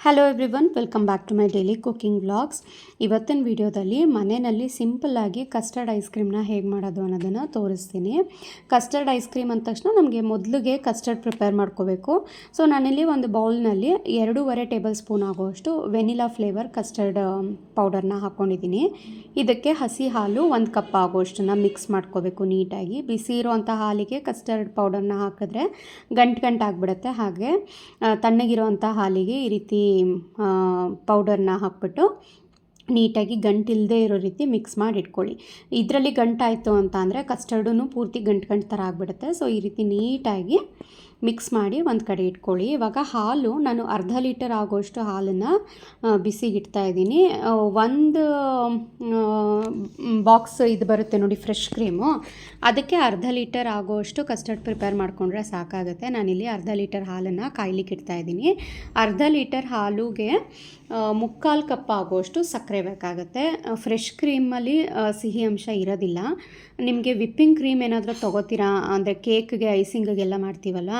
Hello everyone welcome back to my daily cooking vlogs ಇವತ್ತಿನ ವಿಡಿಯೋದಲ್ಲಿ ಮನೆಯಲ್ಲಿ ಸಿಂಪಲ್ಲಾಗಿ ಕಸ್ಟರ್ಡ್ ಐಸ್ ಕ್ರೀಮ್ನ ಹೇಗೆ ಮಾಡೋದು ಅನ್ನೋದನ್ನು ತೋರಿಸ್ತೀನಿ. ಕಸ್ಟರ್ಡ್ ಐಸ್ ಕ್ರೀಮ್ ಅಂದ ತಕ್ಷಣ ನಮಗೆ ಮೊದಲಿಗೆ ಕಸ್ಟರ್ಡ್ ಪ್ರಿಪೇರ್ ಮಾಡ್ಕೋಬೇಕು. ಸೊ ನಾನಿಲ್ಲಿ ಒಂದು ಬೌಲ್ನಲ್ಲಿ ಎರಡೂವರೆ ಟೇಬಲ್ ಸ್ಪೂನ್ ಆಗುವಷ್ಟು ವೆನಿಲಾ ಫ್ಲೇವರ್ ಕಸ್ಟರ್ಡ್ ಪೌಡರ್ನ ಹಾಕ್ಕೊಂಡಿದ್ದೀನಿ ಇದಕ್ಕೆ ಹಸಿ ಹಾಲು ಒಂದು ಕಪ್ ಆಗುವಷ್ಟನ್ನು ಮಿಕ್ಸ್ ಮಾಡ್ಕೋಬೇಕು ನೀಟಾಗಿ. ಬಿಸಿ ಇರುವಂಥ ಹಾಲಿಗೆ ಕಸ್ಟರ್ಡ್ ಪೌಡರ್ನ ಹಾಕಿದ್ರೆ ಗಂಟು ಗಂಟು ಆಗಿಬಿಡುತ್ತೆ ಹಾಗೆ ತಣ್ಣಗಿರುವಂಥ ಹಾಲಿಗೆ ಈ ರೀತಿ ಪೌಡರ್ನ ಹಾಕ್ಬಿಟ್ಟು ನೀಟಾಗಿ ಗಂಟಿಲ್ಲದೆ ಇರೋ ರೀತಿ ಮಿಕ್ಸ್ ಮಾಡಿ ಇಟ್ಕೊಳ್ಳಿ ಇದರಲ್ಲಿ ಗಂಟಾಯಿತು ಅಂತ ಅಂದರೆ ಕಸ್ಟರ್ಡೂ ಪೂರ್ತಿ ಗಂಟು ಗಂಟು ಥರ ಆಗಿಬಿಡುತ್ತೆ. ಸೊ ಈ ರೀತಿ ನೀಟಾಗಿ ಮಿಕ್ಸ್ ಮಾಡಿ ಒಂದು ಕಡೆ ಇಟ್ಕೊಳ್ಳಿ. ಇವಾಗ ಹಾಲು ನಾನು ಅರ್ಧ ಲೀಟರ್ ಆಗೋಷ್ಟು ಹಾಲನ್ನು ಬಿಸಿಗೆ ಇಡ್ತಾ ಇದ್ದೀನಿ. ಒಂದು ಬಾಕ್ಸ್ ಇದು ಬರುತ್ತೆ ನೋಡಿ ಫ್ರೆಶ್ ಕ್ರೀಮು ಅದಕ್ಕೆ ಅರ್ಧ ಲೀಟರ್ ಆಗೋಷ್ಟು ಕಸ್ಟರ್ಡ್ ಪ್ರಿಪೇರ್ ಮಾಡಿಕೊಂಡ್ರೆ ಸಾಕಾಗುತ್ತೆ. ನಾನಿಲ್ಲಿ ಅರ್ಧ ಲೀಟರ್ ಹಾಲನ್ನು ಕಾಯ್ಲಿಕ್ಕೆ ಇಡ್ತಾ ಇದ್ದೀನಿ. ಅರ್ಧ ಲೀಟರ್ ಹಾಲುಗೆ ಮುಕ್ಕಾಲು ಕಪ್ ಆಗೋಷ್ಟು ಸಕ್ಕರೆ ಬೇಕಾಗುತ್ತೆ. ಫ್ರೆಶ್ ಕ್ರೀಮಲ್ಲಿ ಸಿಹಿ ಅಂಶ ಇರೋದಿಲ್ಲ. ನಿಮಗೆ ವಿಪ್ಪಿಂಗ್ ಕ್ರೀಮ್ ಏನಾದರೂ ತೊಗೋತೀರಾ? ಅಂದರೆ ಕೇಕ್ಗೆ ಐಸಿಂಗಿಗೆಲ್ಲ ಮಾಡ್ತೀವಲ್ಲ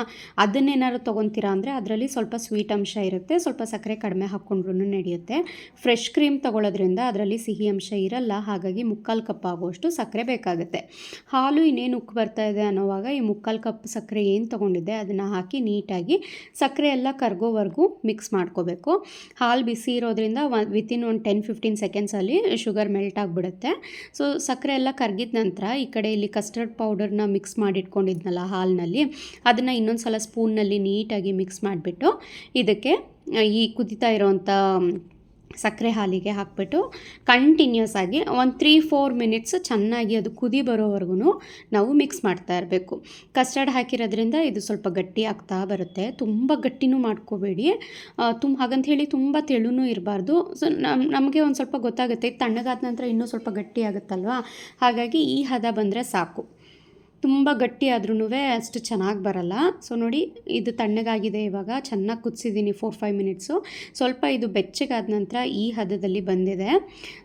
ಅದನ್ನೇನಾದ್ರು ತೊಗೊತೀರಾ ಅಂದರೆ ಅದರಲ್ಲಿ ಸ್ವಲ್ಪ ಸ್ವೀಟ್ ಅಂಶ ಇರುತ್ತೆ, ಸ್ವಲ್ಪ ಸಕ್ಕರೆ ಕಡಿಮೆ ಹಾಕ್ಕೊಂಡ್ರೂ ನಡೆಯುತ್ತೆ. ಫ್ರೆಶ್ ಕ್ರೀಮ್ ತೊಗೊಳೋದ್ರಿಂದ ಅದರಲ್ಲಿ ಸಿಹಿ ಅಂಶ ಇರಲ್ಲ, ಹಾಗಾಗಿ ಮುಕ್ಕಾಲು ಕಪ್ ಆಗುವಷ್ಟು ಸಕ್ಕರೆ ಬೇಕಾಗುತ್ತೆ. ಹಾಲು ಇನ್ನೇನು ಉಕ್ಕು ಬರ್ತಾ ಇದೆ ಅನ್ನೋವಾಗ ಈ ಮುಕ್ಕಾಲು ಕಪ್ ಸಕ್ಕರೆ ಏನು ತೊಗೊಂಡಿದ್ದೆ ಅದನ್ನು ಹಾಕಿ ನೀಟಾಗಿ ಸಕ್ಕರೆ ಎಲ್ಲ ಕರ್ಗೋವರೆಗೂ ಮಿಕ್ಸ್ ಮಾಡ್ಕೋಬೇಕು. ಹಾಲು ಬಿಸಿ ಇರೋದ್ರಿಂದ ವಿತಿನ್ ಒಂದು ಟೆನ್ ಫಿಫ್ಟೀನ್ ಸೆಕೆಂಡ್ಸಲ್ಲಿ ಶುಗರ್ ಮೆಲ್ಟ್ ಆಗಿಬಿಡುತ್ತೆ. ಸೊ ಸಕ್ಕರೆ ಎಲ್ಲ ಕರ್ಗಿದ ನಂತರ ಈ ಕಡೆ ಇಲ್ಲಿ ಕಸ್ಟರ್ಡ್ ಪೌಡರ್ನ ಮಿಕ್ಸ್ ಮಾಡಿಟ್ಕೊಂಡಿದ್ನಲ್ಲ ಹಾಲಿನಲ್ಲಿ, ಅದನ್ನು ಇನ್ನೊಂದು ಸಲ ಸ್ಪೂನ್ನಲ್ಲಿ ನೀಟಾಗಿ ಮಿಕ್ಸ್ ಮಾಡಿಬಿಟ್ಟು ಇದಕ್ಕೆ ಈ ಕುದಿತಾ ಇರೋವಂಥ ಸಕ್ಕರೆ ಹಾಲಿಗೆ ಹಾಕ್ಬಿಟ್ಟು ಕಂಟಿನ್ಯೂಸ್ ಆಗಿ ಒಂದು ತ್ರೀ ಫೋರ್ ಮಿನಿಟ್ಸ್ ಚೆನ್ನಾಗಿ ಅದು ಕುದಿ ಬರೋವರೆಗೂ ನಾವು ಮಿಕ್ಸ್ ಮಾಡ್ತಾ ಇರಬೇಕು. ಕಸ್ಟರ್ಡ್ ಹಾಕಿರೋದ್ರಿಂದ ಇದು ಸ್ವಲ್ಪ ಗಟ್ಟಿ ಆಗ್ತಾ ಬರುತ್ತೆ. ತುಂಬ ಗಟ್ಟಿನೂ ಮಾಡ್ಕೋಬೇಡಿ. ತುಂಬ ಹಾಗಂತ ಹೇಳಿ ತುಂಬ ತೆಳುನೂ ಇರಬಾರ್ದು. ಸೊ ನಮ್, ನಮಗೆ ಒಂದು ಸ್ವಲ್ಪ ಗೊತ್ತಾಗುತ್ತೆ. ತಣ್ಣಗಾದ ನಂತರ ಇನ್ನೂ ಸ್ವಲ್ಪ ಗಟ್ಟಿ ಆಗುತ್ತಲ್ವ? ಹಾಗಾಗಿ ಈ ಹದ ಬಂದರೆ ಸಾಕು. ತುಂಬ ಗಟ್ಟಿ ಆದ್ರೂ ಅಷ್ಟು ಚೆನ್ನಾಗಿ ಬರಲ್ಲ. ಸೊ ನೋಡಿ, ಇದು ತಣ್ಣಗಾಗಿದೆ ಇವಾಗ. ಚೆನ್ನಾಗಿ ಕುದಿಸಿದ್ದೀನಿ ಫೋರ್ ಫೈವ್ ಮಿನಿಟ್ಸು ಸ್ವಲ್ಪ ಇದು ಬೆಚ್ಚಗಾದ ನಂತರ ಈ ಹದದಲ್ಲಿ ಬಂದಿದೆ.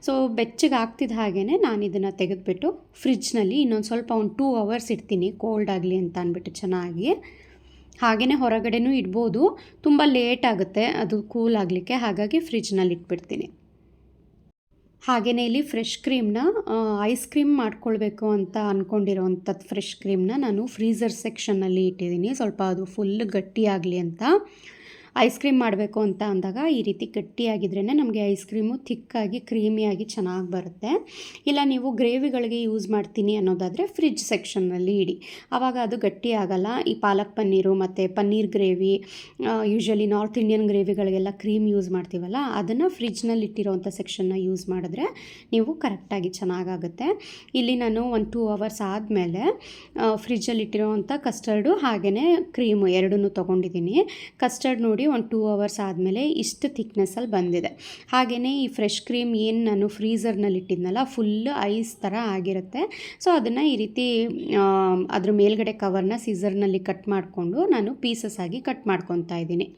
ಸೊ ಬೆಚ್ಚಗೆ ಆಗ್ತಿದ್ದ ಹಾಗೇ ನಾನು ಇದನ್ನು ತೆಗೆದುಬಿಟ್ಟು ಫ್ರಿಜ್ನಲ್ಲಿ ಇನ್ನೊಂದು ಸ್ವಲ್ಪ ಒಂದು ಟೂ ಅವರ್ಸ್ ಇಡ್ತೀನಿ. ಕೋಲ್ಡ್ ಆಗಲಿ ಅಂತ ಅಂದ್ಬಿಟ್ಟು ಚೆನ್ನಾಗಿ. ಹಾಗೆಯೇ ಹೊರಗಡೆನೂ ಇಡ್ಬೋದು. ತುಂಬ ಲೇಟ್ ಆಗುತ್ತೆ. ಅದು ಕೂಲ್ ಆಗಲಿಕ್ಕೆ. ಹಾಗಾಗಿ ಫ್ರಿಜ್ನಲ್ಲಿ ಇಟ್ಬಿಡ್ತೀನಿ. ಹಾಗೆಯೇ ಇಲ್ಲಿ ಫ್ರೆಶ್ ಕ್ರೀಮ್ನ ಐಸ್ ಕ್ರೀಮ್ ಮಾಡ್ಕೊಳ್ಬೇಕು ಅಂತ ಅಂದ್ಕೊಂಡಿರೋವಂಥದ್ದು ಫ್ರೆಶ್ ಕ್ರೀಮ್ನ ನಾನು ಫ್ರೀಝರ್ ಸೆಕ್ಷನ್ನಲ್ಲಿ ಇಟ್ಟಿದ್ದೀನಿ. ಸ್ವಲ್ಪ ಅದು ಫುಲ್ ಗಟ್ಟಿಯಾಗಲಿ ಅಂತ. ಐಸ್ ಕ್ರೀಮ್ ಮಾಡಬೇಕು ಅಂತ ಅಂದಾಗ ಈ ರೀತಿ ಗಟ್ಟಿಯಾಗಿದ್ರೇ ನಮಗೆ ಐಸ್ ಕ್ರೀಮು ಥಿಕ್ಕಾಗಿ, ಕ್ರೀಮಿಯಾಗಿ ಚೆನ್ನಾಗಿ ಬರುತ್ತೆ. ಇಲ್ಲ ನೀವು ಗ್ರೇವಿಗಳಿಗೆ ಯೂಸ್ ಮಾಡ್ತೀನಿ ಅನ್ನೋದಾದರೆ ಫ್ರಿಜ್ ಸೆಕ್ಷನ್ನಲ್ಲಿ ಇಡಿ. ಆವಾಗ ಅದು ಗಟ್ಟಿ ಆಗಲ್ಲ ಈ ಪಾಲಕ್ ಪನ್ನೀರು ಮತ್ತು paneer gravy usually north Indian ಗ್ರೇವಿಗಳಿಗೆಲ್ಲ cream use ಮಾಡ್ತೀವಲ್ಲ, ಅದನ್ನು ಫ್ರಿಜ್ನಲ್ಲಿ ಇಟ್ಟಿರೋವಂಥ ಸೆಕ್ಷನ್ನ ಯೂಸ್ ಮಾಡಿದ್ರೆ ನೀವು ಕರೆಕ್ಟಾಗಿ ಚೆನ್ನಾಗಾಗುತ್ತೆ. ಇಲ್ಲಿ ನಾನು ಒಂದು ಟೂ ಅವರ್ಸ್ ಆದಮೇಲೆ ಫ್ರಿಜ್ಜಲ್ಲಿ ಇಟ್ಟಿರೋವಂಥ ಕಸ್ಟರ್ಡು ಹಾಗೆಯೇ ಕ್ರೀಮು ಎರಡನ್ನೂ ತೊಗೊಂಡಿದ್ದೀನಿ. ಕಸ್ಟರ್ಡ್ ನೋಡಿ ಒಂದು ಟೂ ಅವರ್ಸ್ ಆದಮೇಲೆ ಇಷ್ಟು ಥಿಕ್ನೆಸ್ಸಲ್ಲಿ ಬಂದಿದೆ. ಹಾಗೆಯೇ ಈ ಫ್ರೆಶ್ ಕ್ರೀಮ್ ಏನು ನಾನು ಫ್ರೀಝರ್ನಲ್ಲಿ ಇಟ್ಟಿದ್ನಲ್ಲ ಫುಲ್ ಐಸ್ ಥರ ಆಗಿರುತ್ತೆ. ಸೊ ಅದನ್ನು ಈ ರೀತಿ ಅದ್ರ ಮೇಲ್ಗಡೆ ಕವರ್ನ ಸೀಸರ್ನಲ್ಲಿ ಕಟ್ ಮಾಡಿಕೊಂಡು ನಾನು ಪೀಸಸ್ ಆಗಿ ಕಟ್ ಮಾಡ್ಕೊತಾ ಇದ್ದೀನಿ.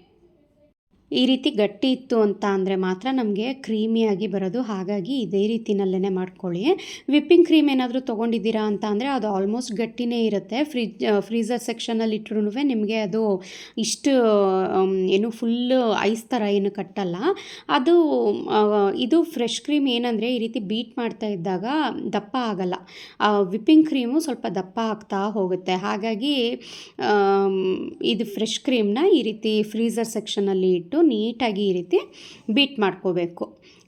ಈ ರೀತಿ ಗಟ್ಟಿ ಇತ್ತು ಅಂತ ಅಂದರೆ ಮಾತ್ರ ನಮಗೆ ಕ್ರೀಮಿಯಾಗಿ ಬರೋದು. ಹಾಗಾಗಿ ಇದೇ ರೀತಿನಲ್ಲೇ ಮಾಡ್ಕೊಳ್ಳಿ. ವಿಪ್ಪಿಂಗ್ ಕ್ರೀಮ್ ಏನಾದರೂ ತೊಗೊಂಡಿದ್ದೀರಾ ಅಂತ ಅಂದರೆ ಅದು ಆಲ್ಮೋಸ್ಟ್ ಗಟ್ಟಿನೇ ಇರುತ್ತೆ. ಫ್ರಿಜ್ ಫ್ರೀಝರ್ ಸೆಕ್ಷನಲ್ಲಿ ಇಟ್ಟರು ನಿಮಗೆ ಅದು ಇಷ್ಟು ಏನು ಫುಲ್ ಐಸ್ ಥರ ಏನು ಕಟ್ಟಲ್ಲ. ಅದು ಇದು ಫ್ರೆಶ್ ಕ್ರೀಮ್ ಏನಂದರೆ ಈ ರೀತಿ ಬೀಟ್ ಮಾಡ್ತಾ ಇದ್ದಾಗ ದಪ್ಪ ಆಗಲ್ಲ. ವಿಪ್ಪಿಂಗ್ ಕ್ರೀಮು ಸ್ವಲ್ಪ ದಪ್ಪ ಆಗ್ತಾ ಹೋಗುತ್ತೆ. ಹಾಗಾಗಿ ಇದು ಫ್ರೆಶ್ ಕ್ರೀಮ್ನ ಈ ರೀತಿ ಫ್ರೀಜರ್ ಸೆಕ್ಷನಲ್ಲಿ ಇಟ್ಟು ನೀಟಾಗಿ ಈ ರೀತಿ ಬೀಟ್ ಮಾಡ್ಕೋಬೇಕು.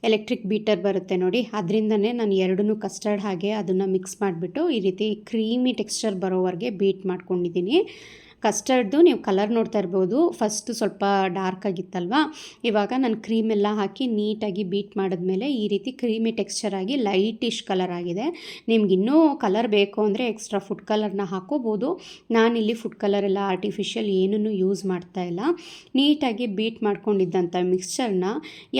ಎಲೆಕ್ಟ್ರಿಕ್ ಬೀಟರ್ ಬರುತ್ತೆ ನೋಡಿ, ಅದರಿಂದನೇ ನಾನು ಎರಡನ್ನೂ ಕಸ್ಟರ್ಡ್ ಹಾಗೆ ಅದನ್ನು ಮಿಕ್ಸ್ ಮಾಡಿಬಿಟ್ಟು ಈ ರೀತಿ ಕ್ರೀಮಿ ಟೆಕ್ಸ್ಚರ್ ಬರೋವರೆಗೆ ಬೀಟ್ ಮಾಡ್ಕೊಂಡಿದ್ದೀನಿ. ಕಸ್ಟರ್ಡ್ದು ನೀವು ಕಲರ್ ನೋಡ್ತಾ ಇರ್ಬೋದು. ಫಸ್ಟು ಸ್ವಲ್ಪ ಡಾರ್ಕ್ ಆಗಿತ್ತಲ್ವಾ? ಇವಾಗ ನಾನು ಕ್ರೀಮ್ ಎಲ್ಲ ಹಾಕಿ ನೀಟಾಗಿ ಬೀಟ್ ಮಾಡಿದ್ಮೇಲೆ ಈ ರೀತಿ ಕ್ರೀಮಿ ಟೆಕ್ಸ್ಚರ್ ಆಗಿ ಲೈಟಿಶ್ ಕಲರ್ ಆಗಿದೆ. ನಿಮ್ಗೆ ಇನ್ನೂ ಕಲರ್ ಬೇಕು ಅಂದರೆ ಎಕ್ಸ್ಟ್ರಾ ಫುಡ್ ಕಲರ್ನ ಹಾಕೋಬೋದು. ನಾನಿಲ್ಲಿ ಫುಡ್ ಕಲರ್ ಎಲ್ಲ ಆರ್ಟಿಫಿಷಿಯಲ್ ಏನೂ ಯೂಸ್ ಮಾಡ್ತಾ ಇಲ್ಲ. ನೀಟಾಗಿ ಬೀಟ್ ಮಾಡ್ಕೊಂಡಿದ್ದಂಥ ಮಿಕ್ಸ್ಚರ್ನ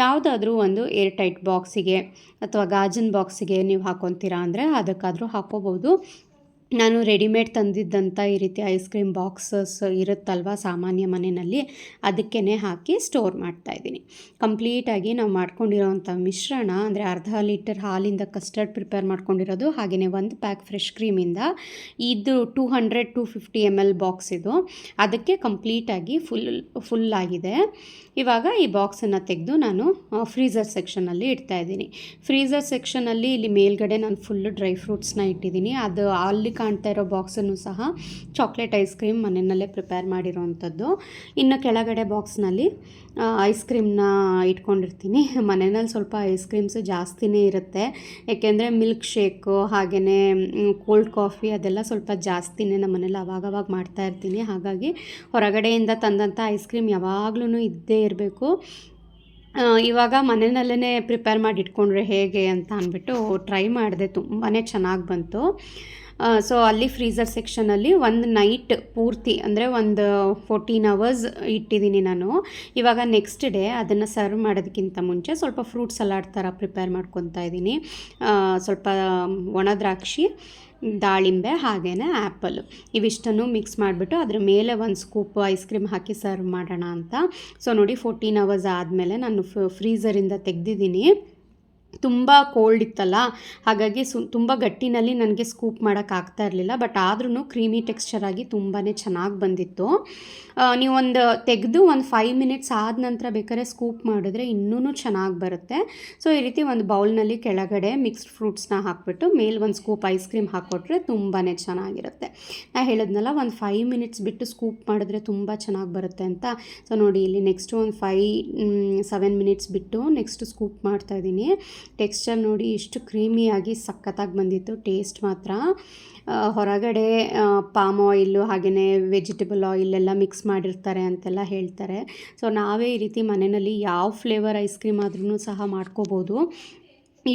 ಯಾವುದಾದ್ರೂ ಒಂದು ಏರ್ ಟೈಟ್ ಬಾಕ್ಸಿಗೆ ಅಥವಾ ಗಾಜಿನ ಬಾಕ್ಸಿಗೆ ನೀವು ಹಾಕೊತೀರಾ ಅಂದರೆ ಅದಕ್ಕಾದರೂ ಹಾಕೋಬೋದು. ನಾನು ರೆಡಿಮೇಡ್ ತಂದಿದ್ದಂಥ ಈ ರೀತಿ ಐಸ್ ಕ್ರೀಮ್ ಬಾಕ್ಸಸ್ ಇರುತ್ತಲ್ವ ಸಾಮಾನ್ಯ ಮನೆಯಲ್ಲಿ ಅದಕ್ಕೇ ಹಾಕಿ ಸ್ಟೋರ್ ಮಾಡ್ತಾಯಿದ್ದೀನಿ ಕಂಪ್ಲೀಟಾಗಿ ನಾವು ಮಾಡ್ಕೊಂಡಿರೋವಂಥ ಮಿಶ್ರಣ, ಅಂದರೆ ಅರ್ಧ ಲೀಟರ್ ಹಾಲಿಂದ ಕಸ್ಟರ್ಡ್ ಪ್ರಿಪೇರ್ ಮಾಡ್ಕೊಂಡಿರೋದು, ಹಾಗೆಯೇ ಒಂದು ಪ್ಯಾಕ್ ಫ್ರೆಶ್ ಕ್ರೀಮಿಂದ, ಇದು two hundred to fifty M L box ಇದು. ಅದಕ್ಕೆ ಕಂಪ್ಲೀಟಾಗಿ ಫುಲ್ ಫುಲ್ ಆಗಿದೆ. ಇವಾಗ ಈ ಬಾಕ್ಸನ್ನು ತೆಗೆದು ನಾನು ಫ್ರೀಝರ್ ಸೆಕ್ಷನಲ್ಲಿ ಇಡ್ತಾ ಇದ್ದೀನಿ. ಫ್ರೀಝರ್ ಸೆಕ್ಷನಲ್ಲಿ ಇಲ್ಲಿ ಮೇಲ್ಗಡೆ ನಾನು ಫುಲ್ಲು ಡ್ರೈ ಫ್ರೂಟ್ಸ್ನ ಇಟ್ಟಿದ್ದೀನಿ. ಅದು ಅಲ್ಲಿ ಕಾಣ್ತಾ ಇರೋ ಬಾಕ್ಸನ್ನು ಸಹ ಚಾಕ್ಲೇಟ್ ಐಸ್ ಕ್ರೀಮ್ ಮನೆಯಲ್ಲೇ ಪ್ರಿಪೇರ್ ಮಾಡಿರೋವಂಥದ್ದು ಇನ್ನು ಕೆಳಗಡೆ ಬಾಕ್ಸ್ನಲ್ಲಿ ಐಸ್ ಕ್ರೀಮ್ನ ಇಟ್ಕೊಂಡಿರ್ತೀನಿ. ಮನೆಯಲ್ಲಿ ಸ್ವಲ್ಪ ಐಸ್ ಕ್ರೀಮ್ಸು ಜಾಸ್ತಿನೇ ಇರುತ್ತೆ. ಏಕೆಂದರೆ ಮಿಲ್ಕ್ ಶೇಕು ಹಾಗೆಯೇ ಕೋಲ್ಡ್ ಕಾಫಿ ಅದೆಲ್ಲ ಸ್ವಲ್ಪ ಜಾಸ್ತಿನೇ ನಮ್ಮ ಮನೇಲಿ ಅವಾಗವಾಗ ಮಾಡ್ತಾ ಇರ್ತೀನಿ. ಹಾಗಾಗಿ ಹೊರಗಡೆಯಿಂದ ತಂದಂಥ ಐಸ್ ಕ್ರೀಮ್ ಯಾವಾಗ್ಲೂ ಇದ್ದೇ ಇರಬೇಕು. ಇವಾಗ ಮನೆಯಲ್ಲೇ ಪ್ರಿಪೇರ್ ಮಾಡಿ ಇಟ್ಕೊಂಡ್ರೆ ಹೇಗೆ ಅಂತ ಅಂದ್ಬಿಟ್ಟು ಟ್ರೈ ಮಾಡಿದೆ. ತುಂಬಾ ಚೆನ್ನಾಗಿ ಬಂತು. ಸೊ ಅಲ್ಲಿ ಫ್ರೀಸರ್ ಸೆಕ್ಷನಲ್ಲಿ ಒಂದು ನೈಟ್ ಪೂರ್ತಿ, ಅಂದರೆ ಒಂದು ಫೋರ್ಟೀನ್ ಅವರ್ಸ್ ಇಟ್ಟಿದ್ದೀನಿ ನಾನು. ಇವಾಗ ನೆಕ್ಸ್ಟ್ ಡೇ ಅದನ್ನು ಸರ್ವ್ ಮಾಡೋದಕ್ಕಿಂತ ಮುಂಚೆ ಸ್ವಲ್ಪ ಫ್ರೂಟ್ ಸಲಾಡ್ ಥರ ಪ್ರಿಪೇರ್ ಮಾಡ್ಕೊತಾ ಇದ್ದೀನಿ ಸ್ವಲ್ಪ ಒಣ ದ್ರಾಕ್ಷಿ, ದಾಳಿಂಬೆ ಹಾಗೇ ಆ್ಯಪಲ್ ಇವಿಷ್ಟನ್ನು ಮಿಕ್ಸ್ ಮಾಡಿಬಿಟ್ಟು ಅದ್ರ ಮೇಲೆ ಒಂದು ಸ್ಕೂಪ್ ಐಸ್ ಕ್ರೀಮ್ ಹಾಕಿ ಸರ್ವ್ ಮಾಡೋಣ ಅಂತ. ಸೊ ನೋಡಿ ಫೋರ್ಟೀನ್ ಅವರ್ಸ್ ಆದಮೇಲೆ ನಾನು ಫ್ರೀಸರಿಂದ ತೆಗೆದಿದ್ದೀನಿ ತುಂಬ ಕೋಲ್ಡ್ ಇತ್ತಲ್ಲ, ಹಾಗಾಗಿ ಸು, ತುಂಬ ಗಟ್ಟಿನಲ್ಲಿ ನನಗೆ ಸ್ಕೂಪ್ ಮಾಡೋಕ್ಕಾಗ್ತಾ ಇರಲಿಲ್ಲ ಬಟ್ ಆದ್ರೂ ಕ್ರೀಮಿ ಟೆಕ್ಸ್ಚರಾಗಿ ತುಂಬಾ ಚೆನ್ನಾಗಿ ಬಂದಿತ್ತು. ನೀವೊಂದು ತೆಗೆದು ಒಂದು ಫೈವ್ ಮಿನಿಟ್ಸ್ ಆದ ನಂತರ ಬೇಕಾದ್ರೆ ಸ್ಕೂಪ್ ಮಾಡಿದ್ರೆ ಇನ್ನೂ ಚೆನ್ನಾಗಿ ಬರುತ್ತೆ. ಸೊ ಈ ರೀತಿ ಒಂದು ಬೌಲ್ನಲ್ಲಿ ಕೆಳಗಡೆ ಮಿಕ್ಸ್ಡ್ ಫ್ರೂಟ್ಸ್ನ ಹಾಕ್ಬಿಟ್ಟು ಮೇಲೆ ಒಂದು ಸ್ಕೂಪ್ ಐಸ್ ಕ್ರೀಮ್ ಹಾಕ್ಕೊಟ್ರೆ ತುಂಬಾ ಚೆನ್ನಾಗಿರುತ್ತೆ. ನಾ ಹೇಳಿದ್ನಲ್ಲ, ಒಂದು ಫೈವ್ ಮಿನಿಟ್ಸ್ ಬಿಟ್ಟು ಸ್ಕೂಪ್ ಮಾಡಿದ್ರೆ ತುಂಬ ಚೆನ್ನಾಗಿ ಬರುತ್ತೆ ಅಂತ. ಸೊ ನೋಡಿ, ಇಲ್ಲಿ ನೆಕ್ಸ್ಟು ಒಂದು ಫೈ ಸೆವೆನ್ ಮಿನಿಟ್ಸ್ ಬಿಟ್ಟು ನೆಕ್ಸ್ಟ್ ಸ್ಕೂಪ್ ಮಾಡ್ತಾಯಿದ್ದೀನಿ ಟೆಕ್ಸ್ಚರ್ ನೋಡಿ ಇಷ್ಟು ಕ್ರೀಮಿಯಾಗಿ ಸಖತ್ತಾಗಿ ಬಂದಿತ್ತು. ಟೇಸ್ಟ್ ಮಾತ್ರ. ಹೊರಗಡೆ ಪಾಮ್ ಆಯಿಲ್ಲು ಹಾಗೆಯೇ ವೆಜಿಟೇಬಲ್ ಆಯಿಲ್ ಎಲ್ಲ ಮಿಕ್ಸ್ ಮಾಡಿರ್ತಾರೆ ಅಂತೆಲ್ಲ ಹೇಳ್ತಾರೆ. ಸೊ, ನಾವೇ ಈ ರೀತಿ ಮನೆಯಲ್ಲಿ ಯಾವ ಫ್ಲೇವರ್ ಐಸ್ ಕ್ರೀಮ್ ಆದ್ರೂ ಸಹ ಮಾಡ್ಕೋಬೋದು.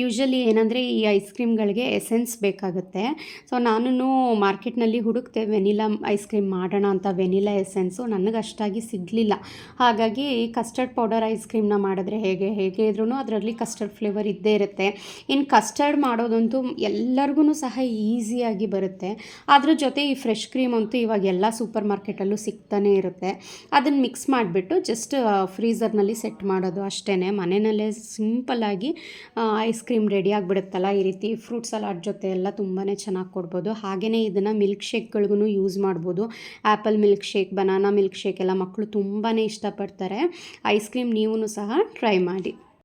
ಯೂಶ್ವಲಿ ಏನಂದರೆ ಈ ಐಸ್ ಕ್ರೀಮ್ಗಳಿಗೆ ಎಸೆನ್ಸ್ ಬೇಕಾಗುತ್ತೆ. ಸೊ ನಾನು ಮಾರ್ಕೆಟ್ನಲ್ಲಿ ಹುಡುಕ್ತೆ, ವೆನಿಲಾ ಐಸ್ ಕ್ರೀಮ್ ಮಾಡೋಣ ಅಂತ ವೆನಿಲಾ ಎಸೆನ್ಸು ನನಗೆ ಅಷ್ಟಾಗಿ ಸಿಗಲಿಲ್ಲ. ಹಾಗಾಗಿ ಕಸ್ಟರ್ಡ್ ಪೌಡರ್ ಐಸ್ ಕ್ರೀಮ್ನ ಮಾಡಿದ್ರೆ ಹೇಗೆ ಹೇಗೆ ಇದ್ರೂ ಅದರಲ್ಲಿ ಕಸ್ಟರ್ಡ್ ಫ್ಲೇವರ್ ಇದ್ದೇ ಇರುತ್ತೆ. ಇನ್ನು ಕಸ್ಟರ್ಡ್ ಮಾಡೋದಂತೂ ಎಲ್ಲರಿಗೂ ಸಹ ಈಸಿಯಾಗಿ ಬರುತ್ತೆ. ಅದ್ರ ಜೊತೆ ಈ ಫ್ರೆಶ್ ಕ್ರೀಮ್ ಅಂತೂ ಇವಾಗ ಎಲ್ಲ ಸೂಪರ್ ಮಾರ್ಕೆಟಲ್ಲೂ ಸಿಗ್ತಾನೆ ಇರುತ್ತೆ. ಅದನ್ನು ಮಿಕ್ಸ್ ಮಾಡಿಬಿಟ್ಟು ಜಸ್ಟ್ ಫ್ರೀಝರ್ನಲ್ಲಿ ಸೆಟ್ ಮಾಡೋದು ಅಷ್ಟೇ ಮನೆಯಲ್ಲೇ ಸಿಂಪಲ್ಲಾಗಿ ಐಸ್ ಐಸ್ ಕ್ರೀಮ್ ರೆಡಿ ಆಗಿಬಿಡುತ್ತಲ್ಲ ಈ ರೀತಿ ಫ್ರೂಟ್ ಸಲಾಡ್ ಜೊತೆ ಎಲ್ಲ ತುಂಬಾ ಚೆನ್ನಾಗಿ ಕೊಡ್ಬೋದು. ಹಾಗೆಯೇ ಇದನ್ನು ಮಿಲ್ಕ್ ಶೇಕ್ಗಳಿಗೂ ಯೂಸ್ ಮಾಡ್ಬೋದು. Apple milk shake banana milk shake ಎಲ್ಲ ಮಕ್ಕಳು ತುಂಬಾ ಇಷ್ಟಪಡ್ತಾರೆ. ಐಸ್ ಕ್ರೀಮ್ ನೀವು ಸಹ ಟ್ರೈ ಮಾಡಿ.